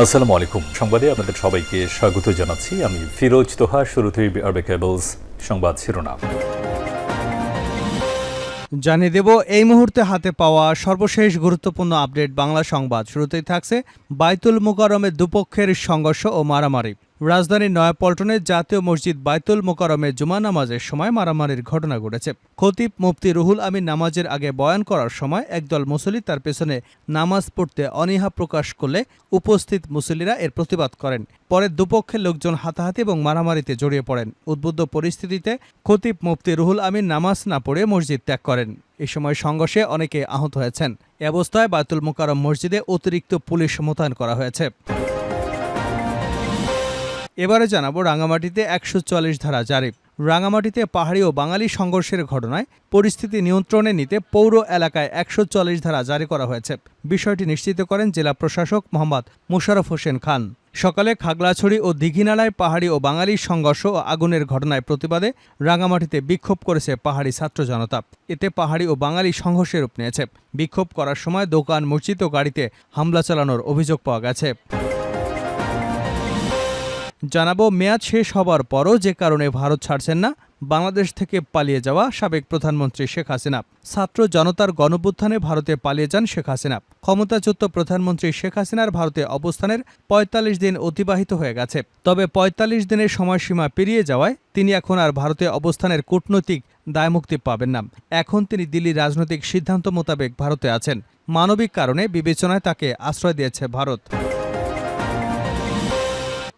আসসালামু আলাইকুম। সংবাদে আপনাদের সবাইকে স্বাগত জানাচ্ছি। আমি ফিরোজ তোহা, শুরুতেই আরবে কেবলস সংবাদ শিরোনাম। জানিয়ে দেব, এই মুহূর্তে হাতে পাওয়া সর্বশেষ গুরুত্বপূর্ণ আপডেট বাংলা সংবাদ। শুরুতেই থাকছে বাইতুল মোকারমের দুপক্ষের সংঘর্ষ ও মারামারি। রাজধানীর নয়াপল্টনের জাতীয় মসজিদ বাইতুল মোকারমে জুমা নামাজের সময় মারামারির ঘটনা ঘটেছে। খতিব মুফতি রুহুল আমিন নামাজের আগে বয়ান করার সময় একদল মুসল্লি তার পেছনে নামাজ পড়তে অনীহা প্রকাশ করলে উপস্থিত মুসলিরা এর প্রতিবাদ করেন। পরে দুপক্ষের লোকজন হাতাহাতি এবং মারামারিতে জড়িয়ে পড়েন। উদ্বুদ্ধ পরিস্থিতিতে খতিব মুফতি রুহুল আমিন নামাজ না পড়ে মসজিদ ত্যাগ করেন। এ সময় সংঘর্ষে অনেকে আহত হয়েছেন। এ অবস্থায় বায়তুল মোকারম মসজিদে অতিরিক্ত পুলিশ মোতায়েন করা হয়েছে। এবারে জানাব রাঙামাটিতে একশো চল্লিশ ধারা জারি। রাঙামাটিতে পাহাড়ি ও বাঙালি সংঘর্ষের ঘটনায় পরিস্থিতি নিয়ন্ত্রণে নিতে পৌর এলাকায় একশো চল্লিশ ধারা জারি করা হয়েছে। বিষয়টি নিশ্চিত করেন জেলা প্রশাসক মোহাম্মদ মুশারফ হোসেন খান। সকালে খাগড়াছড়ি ও দিঘিনালায় পাহাড়ি ও বাঙালি সংঘর্ষ ও আগুনের ঘটনায় প্রতিবাদে রাঙামাটিতে বিক্ষোভ করেছে পাহাড়ি ছাত্র জনতা। এতে পাহাড়ি ও বাঙালি সংঘর্ষে রূপ নিয়েছে। বিক্ষোভ করার সময় দোকান, মসজিদ ও গাড়িতে হামলা চালানোর অভিযোগ পাওয়া গেছে। জানাব, মেয়াদ শেষ হবার পরও যে কারণে ভারত ছাড়ছেন না, বাংলাদেশ থেকে পালিয়ে যাওয়া সাবেক প্রধানমন্ত্রী শেখ হাসিনা। ছাত্র জনতার গণবুত্থানে ভারতে পালিয়ে যান শেখ হাসিনা। ক্ষমতাচ্যুত প্রধানমন্ত্রী শেখ হাসিনার ভারতে অবস্থানের ৪৫ দিন অতিবাহিত হয়ে গেছে। তবে ৪৫ দিনের সময়সীমা পেরিয়ে যাওয়ায় তিনি এখন আর ভারতে অবস্থানের কূটনৈতিক দায়মুক্তি পাবেন না। এখন তিনি দিল্লির রাজনৈতিক সিদ্ধান্ত মোতাবেক ভারতে আছেন। মানবিক কারণে বিবেচনায় তাকে আশ্রয় দিয়েছে ভারত।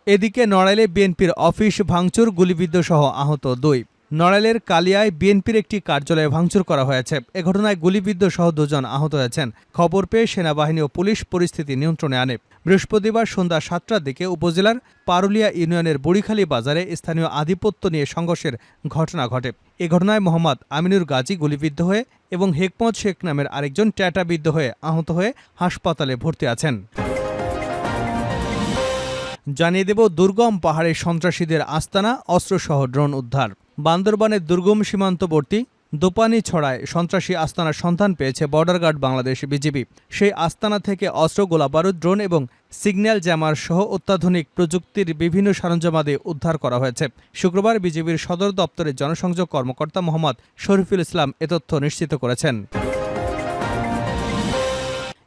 এদিকে নড়াইলে বিএনপির অফিস ভাঙচুর, গুলিবিদ্ধ সহ আহত দুই। নড়াইলের কালিয়ায় বিএনপির একটি কার্যালয়ে ভাঙচুর করা হয়েছে। এ ঘটনায় গুলিবিদ্ধ সহ দুজন আহত হয়েছেন। খবর পেয়ে সেনাবাহিনী ও পুলিশ পরিস্থিতি নিয়ন্ত্রণে আনে। বৃহস্পতিবার সন্ধ্যা সাতটার দিকে উপজেলার পারুলিয়া ইউনিয়নের বুড়িখালী বাজারে স্থানীয় আধিপত্য নিয়ে সংঘর্ষের ঘটনা ঘটে। এ ঘটনায় মোহাম্মদ আমিনুর গাজী গুলিবিদ্ধ হয়ে এবং হেকমত শেখ নামের আরেকজন ট্যাটাবিদ্ধ হয়ে আহত হয়ে হাসপাতালে ভর্তি আছেন। জানিয়ে দেব, দুর্গম পাহাড়ে সন্ত্রাসীদের আস্তানা, অস্ত্রসহ ড্রোন উদ্ধার। বান্দরবানের দুর্গম সীমান্তবর্তী দোপানি ছড়ায় সন্ত্রাসী আস্তানার সন্ধান পেয়েছে বর্ডার গার্ড বাংলাদেশ বিজিবি। সেই আস্তানা থেকে অস্ত্র গোলাবারুদ ড্রোন এবং সিগন্যাল জ্যামার সহ অত্যাধুনিক প্রযুক্তির বিভিন্ন সরঞ্জামাদি উদ্ধার করা হয়েছে। শুক্রবার বিজিবির সদর দপ্তরের জনসংযোগ কর্মকর্তা মোহাম্মদ শরীফুল ইসলাম এ তথ্য নিশ্চিত করেছেন।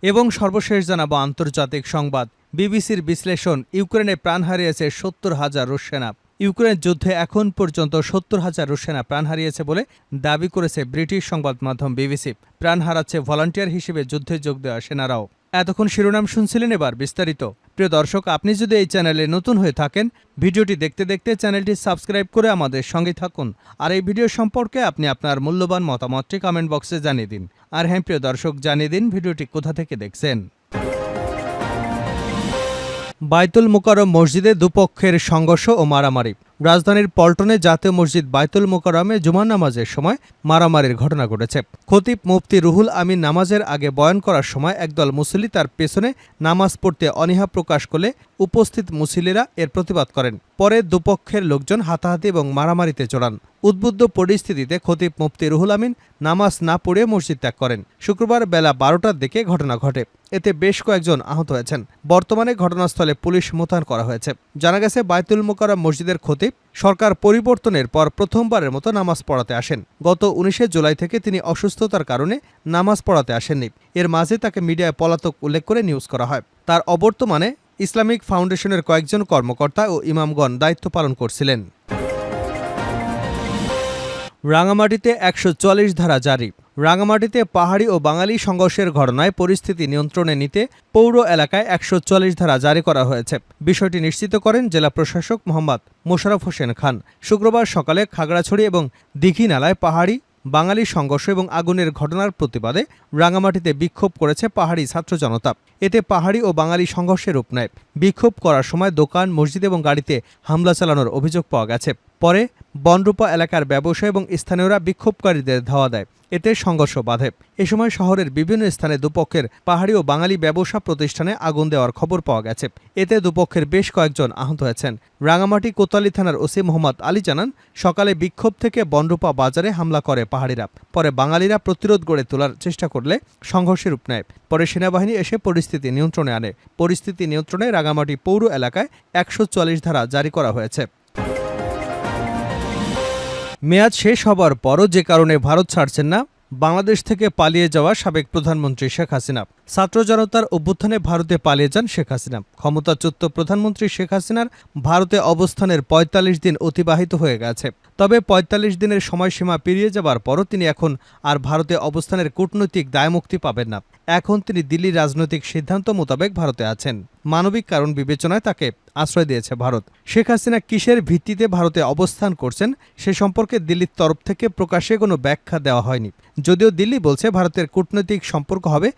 এবং সর্বশেষ জানাব আন্তর্জাতিক সংবাদ। বিবিসির বিশ্লেষণ, ইউক্রেনে প্রাণ হারিয়েছে সত্তর হাজার রুশ সেনা। ইউক্রেন যুদ্ধে এখন পর্যন্ত সত্তর হাজার রুশ সেনা প্রাণ হারিয়েছে বলে দাবি করেছে ব্রিটিশ সংবাদ মাধ্যম বিবিসি। প্রাণ হারাচ্ছে ভলান্টিয়ার হিসেবে যুদ্ধে যোগ দেওয়া সেনারাও। এতক্ষণ শিরোনাম শুনছিলেন এবার বিস্তারিত। প্রিয় দর্শক, আপনি যদি এই চ্যানেলে নতুন হয়ে থাকেন, ভিডিওটি দেখতে দেখতে চ্যানেলটি সাবস্ক্রাইব করে আমাদের সঙ্গে থাকুন। আর এই ভিডিও সম্পর্কে আপনি আপনার মূল্যবান মতামতটি কমেন্ট বক্সে জানিয়ে দিন। আর হ্যাঁ প্রিয় দর্শক, জানিয়ে দিন ভিডিওটি কোথা থেকে দেখছেন। বাইতুল মোকারম মসজিদে দুপক্ষের সংঘর্ষ ও মারামারি। রাজধানীর পল্টনে জাতীয় মসজিদ বাইতুল মোকারমে জুমা নামাজের সময় মারামারির ঘটনা ঘটেছে। খতিব মুফতি রুহুল আমিন নামাজের আগে বয়ান করার সময় একদল মুসল্লি তার পেছনে নামাজ পড়তে অনীহা প্রকাশ করলে উপস্থিত মুসল্লিরা এর প্রতিবাদ করেন। পরে দুপক্ষের লোকজন হাতাহাতি এবং মারামারিতে জড়ান। উদ্বুদ্ধ পরিস্থিতিতে খতিব মুফতি রুহুল আমিন নামাজ না পড়ে মসজিদ ত্যাগ করেন। শুক্রবার বেলা বারোটার দিকে ঘটনা ঘটে। এতে বেশ কয়েকজন আহত হয়েছেন। বর্তমানে ঘটনাস্থলে পুলিশ মোতায়েন করা হয়েছে। জানা গেছে, বায়তুল মোকারম মসজিদের খতিব সরকার পরিবর্তনের পর প্রথমবারের মতো নামাজ পড়াতে আসেন। গত উনিশে জুলাই থেকে তিনি অসুস্থতার কারণে নামাজ পড়াতে আসেননি। এর মাঝে তাকে মিডিয়ায় পলাতক উল্লেখ করে নিউজ করা হয়। তার অবর্তমানে ইসলামিক ফাউন্ডেশনের কয়েকজন কর্মকর্তা ও ইমামগণ দায়িত্ব পালন করছিলেন। রাঙামাটিতে একশো চল্লিশ ধারা জারি। রাঙামাটিতে পাহাড়ি ও বাঙালি সংঘর্ষের ঘটনায় পরিস্থিতি নিয়ন্ত্রণে নিতে পৌর এলাকায় একশো চল্লিশ ধারা জারি করা হয়েছে। বিষয়টি নিশ্চিত করেন জেলা প্রশাসক মোহাম্মদ মোশারফ হোসেন খান। শুক্রবার সকালে খাগড়াছড়ি এবং দীঘিনালায় পাহাড়ি, বাঙালি সংঘর্ষ এবং আগুনের ঘটনার প্রতিবাদে রাঙামাটিতে বিক্ষোভ করেছে পাহাড়ি ছাত্র জনতা। এতে পাহাড়ি ও বাঙালি সংঘর্ষের রূপ নেয়। বিক্ষোভ করার সময় দোকান, মসজিদ এবং গাড়িতে হামলা চালানোর অভিযোগ পাওয়া গেছে। পরে বনরূপা এলাকার ব্যবসায়ী এবং স্থানীয়রা বিক্ষোভকারীদের ধাওয়া দেয়। এতে সংঘর্ষ বাধে। এ সময় শহরের বিভিন্ন স্থানে দুপক্ষের পাহাড়ি ও বাঙালি ব্যবসা প্রতিষ্ঠানে আগুন দেওয়ার খবর পাওয়া গেছে। এতে দুপক্ষের বেশ কয়েকজন আহত হয়েছেন। রাঙামাটি কোতালি থানার ওসি মোহাম্মদ আলী জানান, সকালে বিক্ষোভ থেকে বনরূপা বাজারে হামলা করে পাহাড়িরা। পরে বাঙালিরা প্রতিরোধ গড়ে তোলার চেষ্টা করলে সংঘর্ষের রূপ নেয়। পরে সেনাবাহিনী এসে পরিস্থিতি নিয়ন্ত্রণে আনে। পরিস্থিতি নিয়ন্ত্রণে রাঙামাটি পৌর এলাকায় একশো চল্লিশ ধারা জারি করা হয়েছে। মেয়াদ শেষ হবার পরও যে কারণে ভারত ছাড়ছেন না, বাংলাদেশ থেকে পালিয়ে যাওয়া সাবেক প্রধানমন্ত্রী শেখ হাসিনা। ছাত্র জনতার অভ্যুত্থানে ভারতে পালিয়ে যান শেখ হাসিনা। ক্ষমতাচ্যুত প্রধানমন্ত্রী শেখ হাসিনার ভারতে অবস্থানের ৪৫ দিন অতিবাহিত হয়ে গেছে। তবে ৪৫ দিনের সময়সীমা পেরিয়ে যাবার পরও তিনি এখন আর ভারতে অবস্থানের কূটনৈতিক দায়মুক্তি পাবেন না। এখন তিনি দিল্লির রাজনৈতিক সিদ্ধান্ত মোতাবেক ভারতে আছেন। মানবিক কারণ বিবেচনায় তাকে আশ্রয় দিয়েছে ভারত। শেখ হাসিনা কিসের ভিত্তিতে ভারতে অবস্থান করছেন সে সম্পর্কে দিল্লির তরফ থেকে প্রকাশ্যে কোনো ব্যাখ্যা দেওয়া হয়নি। যদিও দিল্লি বলছে ভারতের কূটনৈতিক সম্পর্ক হবে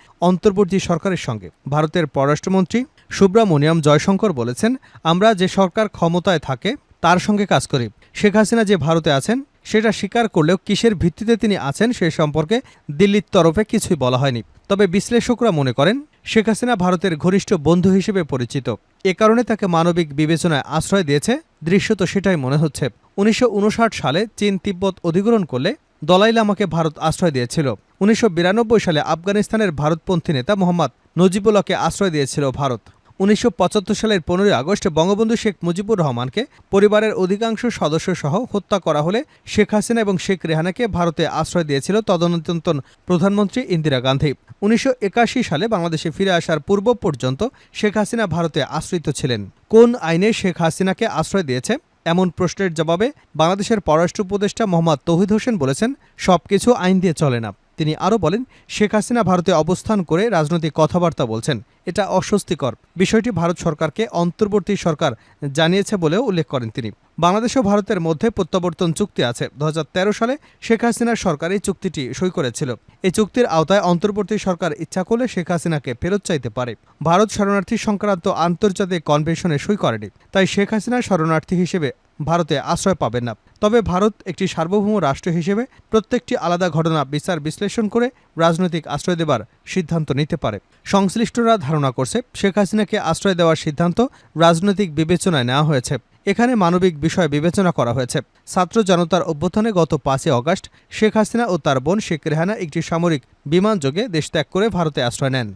অন্তর্বর্তী সরকারের সঙ্গে। ভারতের পররাষ্ট্রমন্ত্রী সুব্রামণিয়াম জয়শঙ্কর বলেছেন, আমরা যে সরকার ক্ষমতায় থাকে, তার সঙ্গে কাজ করি। শেখ হাসিনা যে ভারতে আছেন, সেটা স্বীকার করলেও কিসের ভিত্তিতে তিনি আছেন সে সম্পর্কে দিল্লির তরফে কিছুই বলা হয়নি। তবে বিশ্লেষকরা মনে করেন, শেখ হাসিনা ভারতের ঘনিষ্ঠ বন্ধু হিসেবে পরিচিত। এ কারণে তাকে মানবিক বিবেচনায় আশ্রয় দিয়েছে। দৃশ্যত সেটাই মনে হচ্ছে। উনিশশো উনষাট সালে চীন তিব্বত অধিগ্রহণ করলে দলাই লামাকে ভারত আশ্রয় দিয়েছিল। উনিশশো বিরানব্বই সালে আফগানিস্তানের ভারতপন্থী নেতা মোহাম্মদ নজিবুল্লাহকে আশ্রয় দিয়েছিল ভারত। উনিশশো পঁচাত্তর সালের পনেরোই আগস্ট বঙ্গবন্ধু শেখ মুজিবুর রহমানকে পরিবারের অধিকাংশ সদস্য সহ হত্যা করা হলে শেখ হাসিনা এবং শেখ রেহানাকে ভারতে আশ্রয় দিয়েছিল তদনতন প্রধানমন্ত্রী ইন্দিরা গান্ধী। উনিশশো একাশি সালে বাংলাদেশে ফিরে আসার পূর্ব পর্যন্ত শেখ হাসিনা ভারতে আশ্রিত ছিলেন। কোন আইনে শেখ হাসিনাকে আশ্রয় দিয়েছে? এমন প্রশ্নের জবাবে বাংলাদেশের পররাষ্ট্র উপদেষ্টা মোহাম্মদ তৌহিদ হোসেন বলেছেন, সবকিছু আইন দিয়ে চলে না। তিনি আরও বলেন, শেখ হাসিনা ভারতে অবস্থান করে রাজনৈতিক কথাবার্তা বলছেন। এটা অস্বস্তিকর। বিষয়টি ভারত সরকারকে অন্তর্বর্তী সরকার জানিয়েছে বলেও উল্লেখ করেন তিনি। বাংলাদেশ ও ভারতের মধ্যে প্রত্যাবর্তন চুক্তি আছে। দু হাজার তেরো সালে শেখ হাসিনার সরকার এই চুক্তিটি সই করেছিল। এই চুক্তির আওতায় অন্তর্বর্তী সরকার ইচ্ছা করলে শেখ হাসিনাকে ফেরত চাইতে পারে। ভারত শরণার্থী সংক্রান্ত আন্তর্জাতিক কনভেনশনে সই করেনি। তাই শেখ হাসিনা শরণার্থী হিসেবে ভারতে আশ্রয় পাবেন না। তবে ভারত একটি সার্বভৌম রাষ্ট্র হিসেবে প্রত্যেকটি আলাদা ঘটনা বিচার বিশ্লেষণ করে রাজনৈতিক আশ্রয় দেবার সিদ্ধান্ত নিতে পারে। সংশ্লিষ্টরা ধারণা করছে, শেখ হাসিনাকে আশ্রয় দেওয়ার সিদ্ধান্ত রাজনৈতিক বিবেচনায় নেওয়া হয়েছে। এখানে মানবিক বিষয় বিবেচনা করা হয়েছে। ছাত্র জনতার অভ্যুত্থানে গত পাঁচই অগাস্ট শেখ হাসিনা ও তার বোন শেখ রেহানা একটি সামরিক বিমানযোগে দেশ ত্যাগ করে ভারতে আশ্রয় নেন।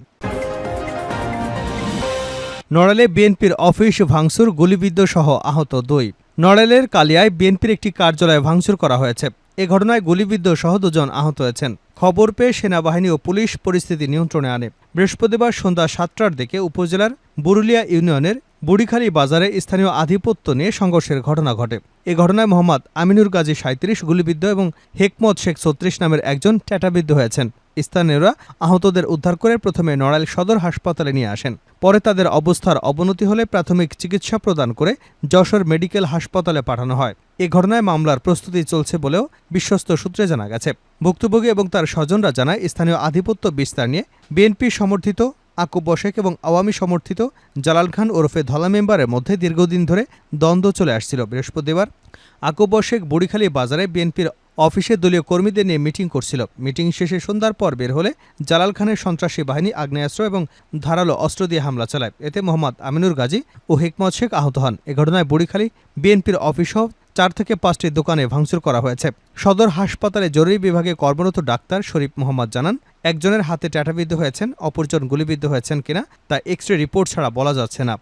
নড়াইলে বিএনপির অফিস ভাঙচুর, গুলিবিদ্ধ সহ আহত দুই। নড়াইলের কালিয়ায় বিএনপির একটি কার্যালয় ভাঙচুর করা হয়েছে। এ ঘটনায় গুলিবিদ্ধ সহ দুজন আহত হয়েছেন। খবর পেয়ে সেনাবাহিনী ও পুলিশ পরিস্থিতি নিয়ন্ত্রণে আনে। বৃহস্পতিবার সন্ধ্যা সাতটার দিকে উপজেলার বুরুলিয়া ইউনিয়নের বুড়িখালী বাজারে স্থানীয় আধিপত্য নিয়ে সংঘর্ষের ঘটনা ঘটে। এ ঘটনায় মোহাম্মদ আমিনুর গাজী সাঁত্রিশ গুলিবিদ্ধ এবং হেকমত শেখ ছত্রিশ নামের একজন ট্যাটাবিদ্ধ হয়েছেন। স্থানীয়রা আহতদের উদ্ধার করে প্রথমে নড়াইল সদর হাসপাতালে নিয়ে আসেন। পরে তাদের অবস্থার অবনতি হলে প্রাথমিক চিকিৎসা প্রদান করে যশোর মেডিকেল হাসপাতালে পাঠানো হয়। এ ঘটনায় মামলার প্রস্তুতি চলছে বলেও বিশ্বস্ত সূত্রে জানা গেছে। ভুক্তভোগী এবং তার স্বজনরা জানায়, স্থানীয় আধিপত্য বিস্তার নিয়ে বিএনপি সমর্থিত আকুব বশেক এবং আওয়ামী সমর্থিত জালাল খান ওরফে ধলা মেম্বারের মধ্যে দীর্ঘদিন ধরে দ্বন্দ্ব চলে আসছিল বৃহস্পতিবার। আকুব শেখ বুড়িখালী বাজারে বিএনপির অফিসে দলীয় কর্মীদের নিয়ে মিটিং করছিল। মিটিং শেষে সন্ধ্যার পর বের হলে জালাল খানের সন্ত্রাসী বাহিনী, আগ্নেয়াস্ত্র এবং ধারালো অস্ত্র দিয়ে হামলা চালায়। এতে মোহাম্মদ আমিনুর গাজী ও হেকমত শেখ আহত হন। এ ঘটনায় বুড়িখালী বিএনপির অফিসসহ চার থেকে পাঁচটি দোকানে ভাঙচুর করা হয়েছে। সদর হাসপাতালে জরুরি বিভাগে কর্মরত ডাক্তার শরীফ মোহাম্মদ জানান, একজনের হাতে ট্যাটাবিদ্ধ হয়েছেন, অপরজন গুলিবিদ্ধ হয়েছেন কিনা তা এক্স রে রিপোর্ট ছাড়া বলা যাচ্ছে না।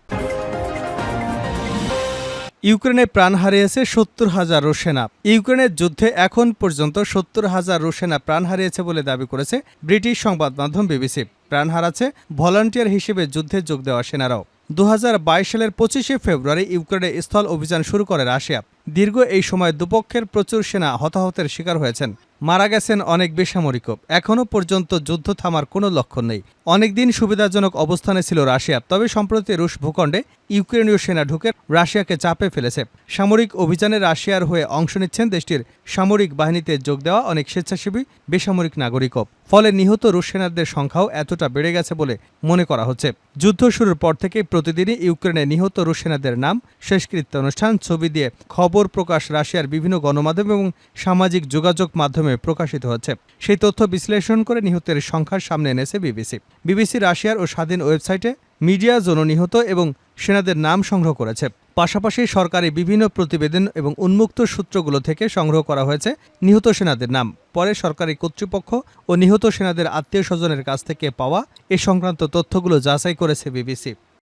ইউক্রেনে প্রাণ হারিয়েছে সত্তর হাজার রোসেনা ইউক্রেনের যুদ্ধে এখন পর্যন্ত সত্তর হাজার রোসেনা প্রাণ হারিয়েছে বলে দাবি করেছে ব্রিটিশ সংবাদ মাধ্যম বিবিসি। প্রাণ হারাচ্ছে ভলান্টিয়ার হিসেবে যুদ্ধে যোগ দেওয়া সেনারাও। দু হাজার বাইশ সালের পঁচিশে ফেব্রুয়ারি ইউক্রেনে স্থল অভিযান শুরু করে রাশিয়া। দীর্ঘ এই সময় দুপক্ষের প্রচুর সেনা হতাহতের শিকার হয়েছেন। মারা গেছেন অনেক বেসামরিকও এখনও পর্যন্ত যুদ্ধ থামার কোনো লক্ষণ নেই। অনেকদিন সুবিধাজনক অবস্থানে ছিল রাশিয়া, তবে সম্প্রতি রুশ ভূখণ্ডে ইউক্রেনীয় সেনা ঢুকে রাশিয়াকে চাপে ফেলেছে। সামরিক অভিযানে রাশিয়ার হয়ে অংশ নিচ্ছেন দেশটির সামরিক বাহিনীতে যোগ দেওয়া অনেক স্বেচ্ছাসেবী বেসামরিক নাগরিকও। ফলে নিহত রুশ সেনাদের সংখ্যাও এতটা বেড়ে গেছে বলে মনে করা হচ্ছে। যুদ্ধ শুরুর পর থেকে প্রতিদিনই ইউক্রেনে নিহত রুশ সেনাদের নাম শেষকৃত্য অনুষ্ঠান, ছবি দিয়ে খবর প্রকাশ রাশিয়ার বিভিন্ন গণমাধ্যম এবং সামাজিক যোগাযোগ মাধ্যমে প্রকাশিত হচ্ছে। সেই তথ্য বিশ্লেষণ করে নিহতের সংখ্যার সামনে এনেছে বিবিসি। বিবিসি রাশিয়ার ও স্বাধীন ওয়েবসাইটে মিডিয়া জোন নিহত এবং সেনাদের নাম সংগ্রহ করেছে। পাশাপাশি সরকারি বিভিন্ন প্রতিবেদন এবং উন্মুক্ত সূত্রগুলো থেকে সংগ্রহ করা হয়েছে নিহত সেনাদের নাম। পরে সরকারি কর্তৃপক্ষ ও নিহত সেনাদের আত্মীয় স্বজনের কাছ থেকে পাওয়া এ সংক্রান্ত তথ্যগুলো যাচাই করেছে বিবিসি।